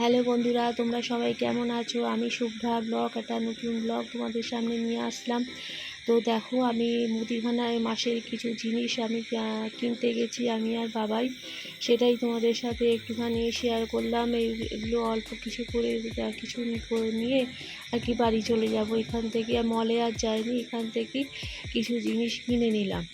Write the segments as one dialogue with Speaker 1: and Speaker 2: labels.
Speaker 1: Hello বন্ধুরা, তোমরা সবাই কেমন আছো? আমি শুভ্রা ব্লগ, একটা নতুন ব্লগ তোমাদের সামনে নিয়ে আসলাম। তো দেখো, আমি মুদিখানায় মাসের কিছু জিনিস আমি কিনতে গেছি আমি আর বাবাই। সেটাই তোমাদের সাথে একটুখানি শেয়ার করলাম। এই, এগুলো অল্প কিছু করে কিছু করে নিয়ে আর কি বাড়ি চলে যাব। এখান থেকে মলে আর যাইনি, এখান থেকে কিছু জিনিস কিনে নিলাম।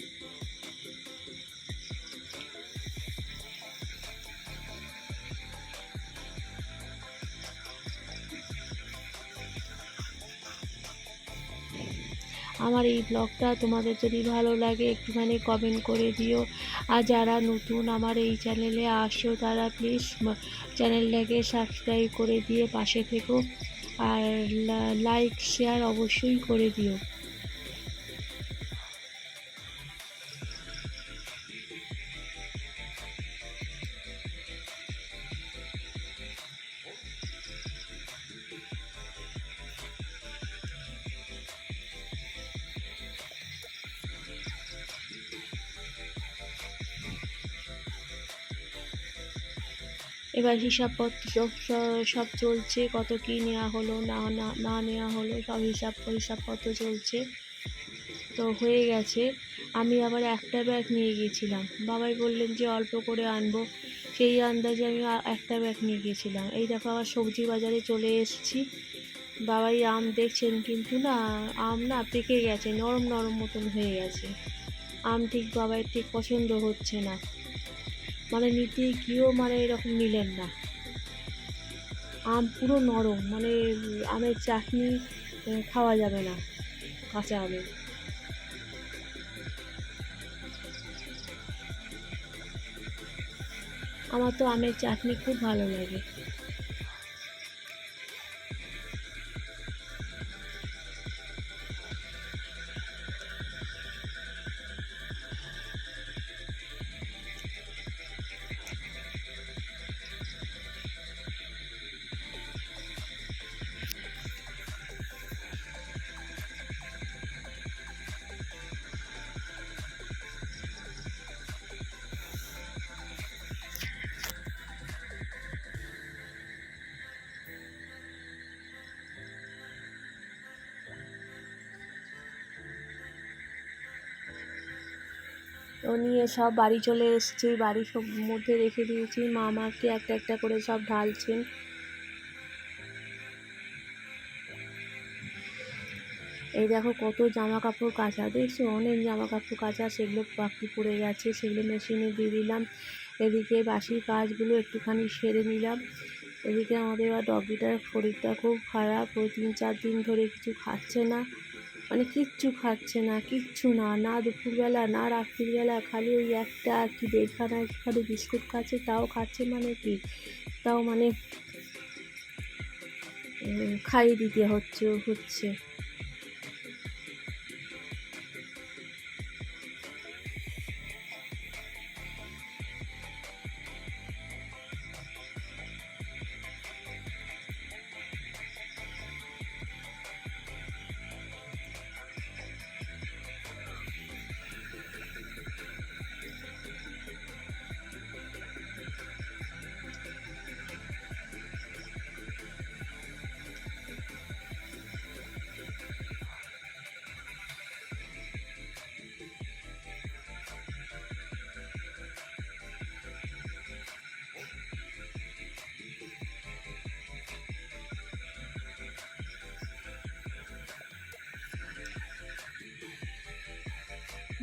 Speaker 1: আমার এই ব্লগটা তোমাদের যদি ভালো লাগে, একটুখানি কমেন্ট করে দিও। আর যারা নতুন আমার এই চ্যানেলে আসো তারা প্লিজ চ্যানেলটাকে সাবস্ক্রাইব করে দিয়ে পাশে থেকো। আর লাইক শেয়ার অবশ্যই করে দিও। এবার হিসাবপত্র সব চলছে, কত কী নেওয়া হলো, না না না নেওয়া হলো, সব হিসাব হিসাবপত্র চলছে। তো হয়ে গেছে, আমি আবার একটা ব্যাগ নিয়ে গিয়েছিলাম। বাবাই বললেন যে অল্প করে আনব, সেই আন্দাজে আমি একটা ব্যাগ নিয়ে গিয়েছিলাম। এই দেখো আবার সবজি বাজারে চলে এসেছি। বাবাই আম দেখছেন কিন্তু না, আম না পেকে গেছে, নরম নরম মতন হয়ে গেছে। আম ঠিক বাবাই ঠিক পছন্দ হচ্ছে না। মানে নিতে গিয়েও মানে এরকম নিলেন না। আম পুরো নরম মানে আমের চাটনি খাওয়া যাবে না, কাঁচা আমের। আমার তো আমের চাটনি খুব ভালো লাগে। নিয়ে সব বাড়ি চলে এসেছি বাড়ির সব মধ্যে রেখে দিয়েছি। মা আমাকে একটা একটা করে সব ঢালছেন। এই দেখো কত জামা কাপড় কাচা, দেখছ? অনেক জামা কাপড় কাচা, সেগুলো বাকি পড়ে গেছে, সেগুলো মেশিনে দিয়ে দিলাম। এদিকে বাসি কাজগুলো একটুখানি সেরে নিলাম। এদিকে আমাদের ডগিটার শরীরটা খুব খারাপ ও তিন চার দিন ধরে কিছু খাচ্ছে না। মানে কিচ্ছু খাচ্ছে না, কিচ্ছু না না দুপুরবেলা, না রাত্রিবেলা, খালি ওই একটা আর কি দেড়খানা খালি বিস্কুট খাচ্ছে, তাও খাচ্ছে মানে কি? তাও মানে খাইয়ে দিতে হচ্ছে হচ্ছে।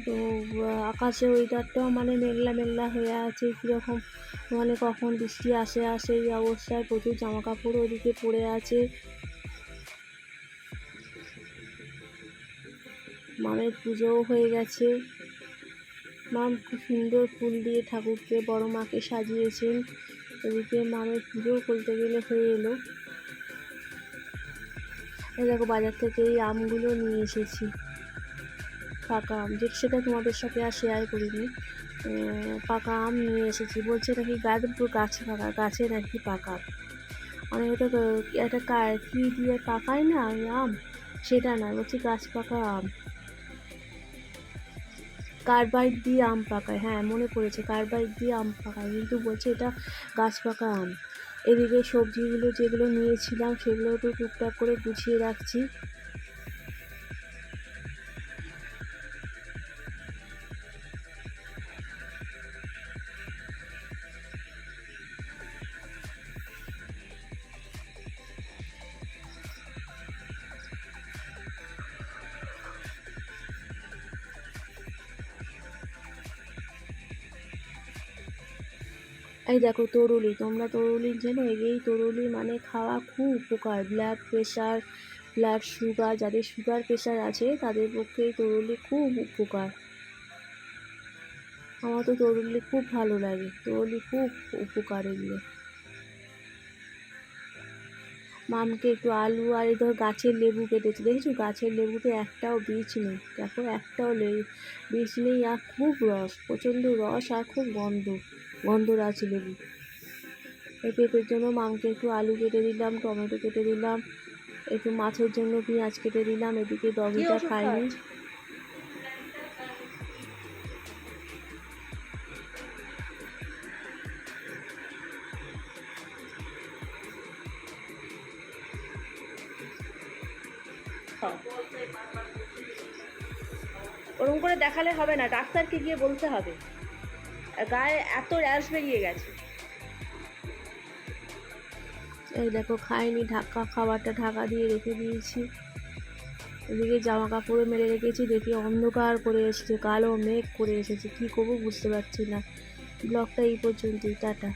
Speaker 1: তো আকাশে ওয়েদারটাও মানে মেঘলা মেঘলা হয়ে আছে কীরকম। মানে কখন বৃষ্টি আসে আসে এই অবস্থায় প্রচুর জামা কাপড় ওদিকে পড়ে আছে। মামের পুজোও হয়ে গেছে। মাম খুব সুন্দর ফুল দিয়ে ঠাকুরকে বড় মাকে সাজিয়েছেন। এদিকে মামের পুজোও করতে গেলে হয়ে এলো। দেখো, বাজার থেকে এই আমগুলো নিয়ে এসেছি। পাকা আম যে সেটা তোমাদের সাথে আর শেয়ার করিনি। পাকা আম নিয়ে এসেছি। বলছে নাকি গাছ গাছে পাকা, গাছে নাকি পাকা। আমি ওটা একটা কা- কি দিয়ে পাকায় না ওই আম? সেটা না, বলছি গাছ পাকা আম। কার্বাইড দিয়ে আম পাকায় হ্যাঁ মনে পড়েছে, কার্বাইড দিয়ে আম পাকায়। কিন্তু বলছে এটা গাছ পাকা আম। এদিকে সবজিগুলো যেগুলো নিয়েছিলাম সেগুলো একটু টুকটাক করে গুছিয়ে রাখছি। এই দেখো তরুলি তোমরা তরুলি জেনে এই তরুলি মানে খাওয়া খুব উপকার। ব্লাড প্রেশার ব্লাড সুগার যাদের সুগার প্রেশার আছে, তাদের পক্ষে এই তরুলি খুব উপকার। আমার তো তরুলি খুব ভালো লাগে তরুলি খুব উপকার এগুলো। মামকে একটু আলু আর এই ধর গাছের লেবু কেটেছে, দেখেছ? গাছের লেবুতে একটাও বীজ নেই। দেখো, একটাও বীজ নেই, আর খুব রস, প্রচণ্ড রস আর খুব গন্ধ। গন্ধরাজ লেবু এই পেঁপের জন্য মামকে একটু আলু কেটে দিলাম টমেটো কেটে দিলাম একটু মাছের জন্য পেঁয়াজ কেটে দিলাম এদিকে ডগিটা
Speaker 2: খাইনি। ওরকম করে দেখালে হবে না ডাক্তারকে গিয়ে বলতে হবে। গায়ে এত র্যাশ বেরিয়ে গেছে।
Speaker 1: এই দেখো, খাইনি, ঢাকা খাবারটা ঢাকা দিয়ে রেখে দিয়েছি। এদিকে জামা কাপড়ও মেরে রেখেছি, দেখি অন্ধকার করে এসেছে, কালো মেঘ করে এসেছে, কি করব বুঝতে পারছি না। ব্লগটা এই পর্যন্তই, টাটা।